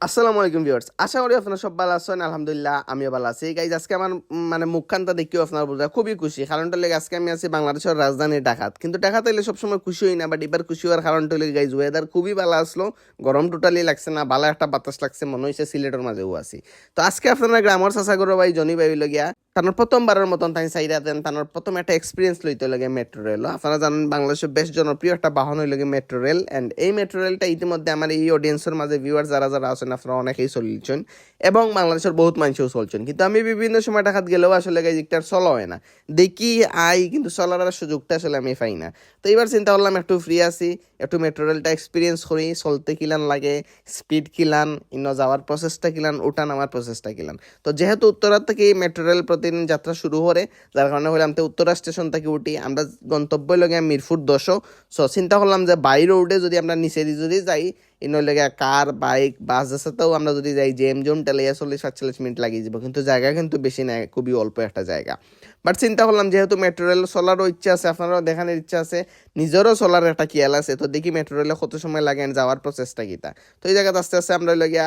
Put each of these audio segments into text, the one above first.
আসসালামু আলাইকুম ভিউয়ার্স, আশা করি আপনারা সব ভালো আছেন, আলহামদুলিল্লাহ, আমিও ভালো আছি। গাইজ আজকে আমার মানে মুখখানটা দেখিও আপনার বোঝা খুবই খুশি। কারণটা লেগে আজকে আমি আছি বাংলাদেশের রাজধানী ঢাকাত। কিন্তু ঢাকাতে এলে সবসময় খুশি হই না বাট এবার খুশি হওয়ার কারণটা লেগে গাইজ ওয়েদার খুবই ভালো আসলো। গরম টোটালি লাগছে না, ভালো একটা বাতাস লাগছে, মনে হয়েছে সিলেটের মাঝেও আছি। তো আজকে আপনারা গ্রামের চাষা করো ভাই, জনি ভাই লগিয়া তানোর প্রথমবারের মতন তাই চাইরা দেন, তানোর প্রথম একটা এক্সপিরিয়েন্স লইতে লাগে মেট্রো রেল আপনারা জানেন বাংলাদেশের বেশ জনপ্রিয় একটা বাহন হইল মেট্রো রেল অ্যান্ড এই মেট্রো রেলটা ইতিমধ্যে আমার এই অডিয়েন্সের মাঝে ভিউয়ার যারা যারা আছেন, আপনারা অনেকেই চলছেন এবং বাংলাদেশের বহুত মানুষও চলছেন। কিন্তু আমি বিভিন্ন সময় টাকাত গেলেও আসলে গাই দিকটার চলা হয় না। দেখি, আই, কিন্তু চলার সুযোগটা আসলে আমি পাই না। তো এবার চিন্তা করলাম একটু ফ্রি আছি, একটু মেট্রো রেলটা এক্সপিরিয়েন্স করি, চলতে কিলান লাগে স্পিড কিলান, ইন্ন যাওয়ার প্রসেসটা কিলান ওটা নামার প্রসেসটা কিলান। তো যেহেতু উত্তরার থেকে এই মেট্রো রেল প্রতিদিন যাত্রা শুরু করে যার কারণে হলাম তো উত্তরা স্টেশন থেকে উঠি। আমরা গন্তব্য লগে মিরপুর দশও সো চিন্তা করলাম যে বাই রোডে যদি আমরা নিচে যদি যাই ইনো লেগে কার বাইক বাস সাথেও আমরা যদি যাই জেম জোম টেলিয়া চল্লিশ, সাতচল্লিশ মিনিট লাগিয়ে যাব। কিন্তু জায়গা কিন্তু বেশি নাই, খুবই অল্প একটা জায়গা। বাট চিন্তা করলাম, যেহেতু মেট্রো রেল চলারও ইচ্ছা আছে, আপনারাও দেখানোর ইচ্ছা আছে, নিজেরও চলার একটা খেয়াল আছে, তো দেখি মেট্রো রেলে কত সময় লাগে যাওয়ার প্রচেষ্টা কিতা তো। এই জায়গাতে আস্তে আস্তে আমরা লগিয়া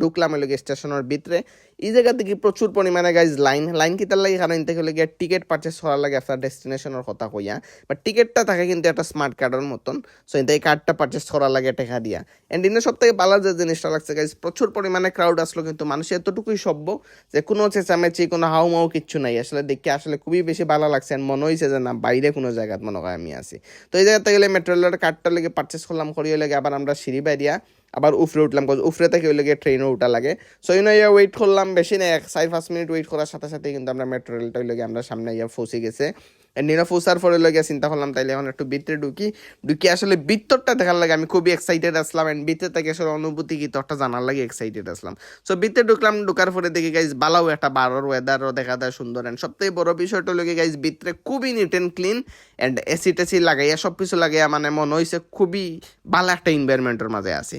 ঢুকলাম লগে স্টেশনের ভিতরে। এই জায়গা থেকে প্রচুর পরিমাণে গাইজ লাইন লাইন কিতার লাগে? কারণ থেকে লগে টিকিট পারচেস করার লাগে আপনার ডেস্টিনেশনের কথা কইয়া। বাট টিকিটটা থাকে কিন্তু একটা স্মার্ট কার্ডের মতন। সো এই কার্ডটা পারচেস করার লাগে, টাকা দিয়া। অ্যান্ড ইনে সব থেকে ভালো যে জিনিসটা লাগছে গাইজ প্রচুর পরিমাণে ক্রাউড আসলো কিন্তু মানুষ এতটুকুই সভ্য যে কোনো চেঁচামেচি কোনো হাউ মাউ কিচ্ছু নাই আসলে দেখে আসলে খুবই বেশি ভালো লাগছে অ্যান্ড মনে হয়েছে যে না বাইরে কোনো জায়গাত মনে হয় আমি আছি তো এই জায়গাতে গেলে মেট্রো রেলের কার্ডটা লেগে পারচেস করলাম করিয়ে লেগে আবার আমরা সিঁড়ি বাড়িয়া আবার উফরে উঠলাম, কজ উফরে থেকে ওই লেগে ট্রেনও উঠা লাগে। সো ইউনো ইয়া ওয়েট করলাম বেশি না, এক চার পাঁচ মিনিট ওয়েট করার সাথে সাথে কিন্তু আমরা মেট্রো রেলটা ওই লেগে আমরা সামনে ইয়া ফসে গেছে। নিরা ফুসার পরে লগে চিন্তা করলাম, তাইলে এখন একটু ভিতরে ঢুকি। ঢুকি আসলে ভিতরটা দেখার লাগে, আমি খুবই এক্সাইটেড আসলাম এন্ড ভিতরে থেকে আসলে অনুভূতি কি তোরটা জানার লাগে এক্সাইটেড আসলাম। সো ভিতরে ঢুকলাম, ঢুকার পরে দেখি গাইজ বালাও একটা বারোর ওয়েদারও দেখা যায় সুন্দর এন্ড সবথেকে বড় বিষয়টা লগে গাইজ ভিতরে খুবই neat and clean and AC টেসি লাগাইয়া সব কিছু লাগাইয়া মানে মনে হয়েছে খুবই ভালো একটা এনভায়রনমেন্টের মাঝে আছি।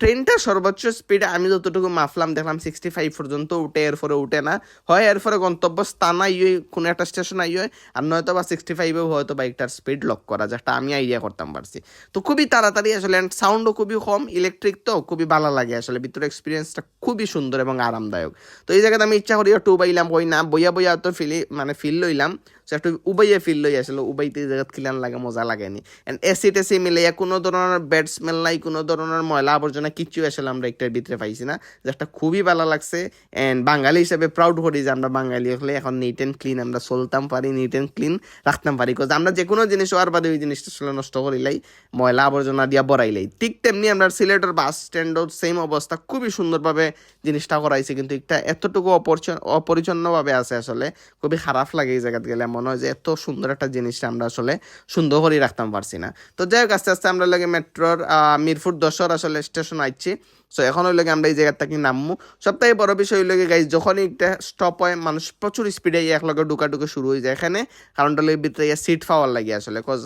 ট্রেনটা সর্বোচ্চ স্পিডে আমি যতটুকু মাফলাম, দেখলাম সিক্সটি ফাইভ পর্যন্ত উঠে, এরপরে উঠে না। হয় এরপরে গন্তব্য স্থান আইয় কোনো একটা স্টেশন আইয় আর নয়তো বা সিক্সটি ফাইভেও হয়তো বাইকটার স্পিড লক করা যেটা আমি আইডিয়া করতাম পারছি। তো খুবই তাড়াতাড়ি আসলে অ্যান্ড সাউন্ডও খুবই কম ইলেকট্রিক তো খুবই ভালো লাগে আসলে, ভিতরে এক্সপিরিয়েন্সটা খুবই সুন্দর এবং আরামদায়ক। তো এই জায়গাতে আমি ইচ্ছা করি একটু বাইলাম কই না, বইয়া বইয়া তো ফিলি মানে ফিল লইলাম সো একটু উবাইয়ে ফিল লই আসলে, উবাইতে এই জায়গাত খিলান লাগে, মজা লাগেনি অ্যান্ড এসি টেসি মিলাইয়া কোনো ধরনের ব্যাড স্মেল নাই, কোনো ধরনের ময়লা আবর্জনা কিচ্ছু আসলে আমরা একটার ভিতরে পাইছি না। যেটা খুবই ভালো লাগছে। এন্ড বাঙালি হিসেবে প্রাউড করি যে আমরা বাঙালি হলে এখন নিট অ্যান্ড ক্লিন আমরা চলতাম পারি নিট অ্যান্ড ক্লিন রাখতাম পারি। কজ আমরা যে কোনো জিনিস হওয়ার বাদে ওই জিনিসটা আসলে নষ্ট করিলাই ময়লা আবর্জনা দিয়া বড়াইলাই ঠিক তেমনি আমরা সিলেটের বাস স্ট্যান্ডও সেম অবস্থা, খুবই সুন্দরভাবে জিনিসটা করাইছে। কিন্তু একটা এতটুকু অপরিচ্ছন্ন অপরিচ্ছন্নভাবে আছে আসলে, খুবই খারাপ লাগে এই জায়গাতে গেলে। মনে হয় যে এত সুন্দর একটা জিনিসটা আমরা আসলে সুন্দর করে রাখতাম পারছি না। তো যাই হোক, আস্তে আস্তে আমরা লাগে মেট্রোর মিরপুর দশর আসলে স্টেশন আইছি। সো এখন ওই লাগে আমরা এই জায়গার থেকে নামবো সবথেকে বড় বিষয় হইলে গাইজ যখনই একটা স্টপ হয়, মানুষ প্রচুর স্পিডে এক লগে ঢুকা ঢুকে শুরু হয়ে যায় এখানে। কারণটা লাগে ভিতরে সিট পাওয়ার লাগে আসলে কজ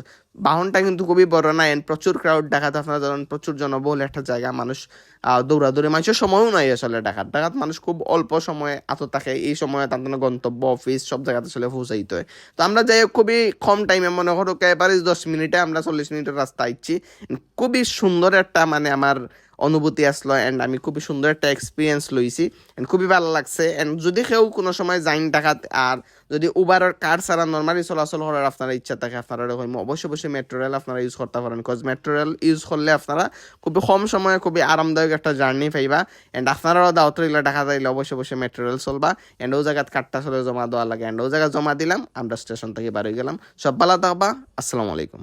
বাহনটা কিন্তু খুবই বড় না এন্ড প্রচুর ক্রাউড দেখাতে আপনারা ধরেন প্রচুর জনবহুল একটা জায়গা, মানুষ দৌড়াদৌড়ি, মানুষের সময়ও নাই আসলে ডাকাত ডাকাত মানুষ খুব অল্প সময়ে আত থাকে, এই সময়ে তাদের গন্তব্য অফিস সব জায়গাতে আসলে পৌঁছাইতে হয়। তো আমরা যাই হোক, খুবই কম টাইমে মনে করো এবারে দশ মিনিটে আমরা চল্লিশ মিনিটের রাস্তা আইছি। খুবই সুন্দর একটা মানে আমার অনুভূতি আসলো অ্যান্ড আমি খুবই সুন্দর একটা এক্সপিরিয়েন্স লইছি অ্যান্ড খুবই ভালো লাগছে অ্যান্ড যদি কেউ কোনো সময় যাইন টাকাত আর যদি উবারের কার ছাড়া নর্মালি চলাচল করার আপনারা ইচ্ছা থাকে, আপনারা এরকম অবশ্যই অবশ্যই মেট্রো রেল আপনারা ইউজ করতে পারেন বিকজ মেট্রো রেল ইউজ করলে আপনারা খুবই কম সময়ে খুবই আরামদায়ক একটা জার্নি পাইবা অ্যান্ড আপনারাও দাওয়াত রইলে দেখা যাইলে অবশ্যই অবশ্যই মেট্রো রেল চলবা অ্যান্ড ও জায়গাত কাঠটা চলে জমা দেওয়া লাগে অ্যান্ড ও জায়গা জমা দিলাম, আমরা স্টেশন থেকে হয়ে গেলাম। সব ভালো থাকবা, আসসালামু আলাইকুম।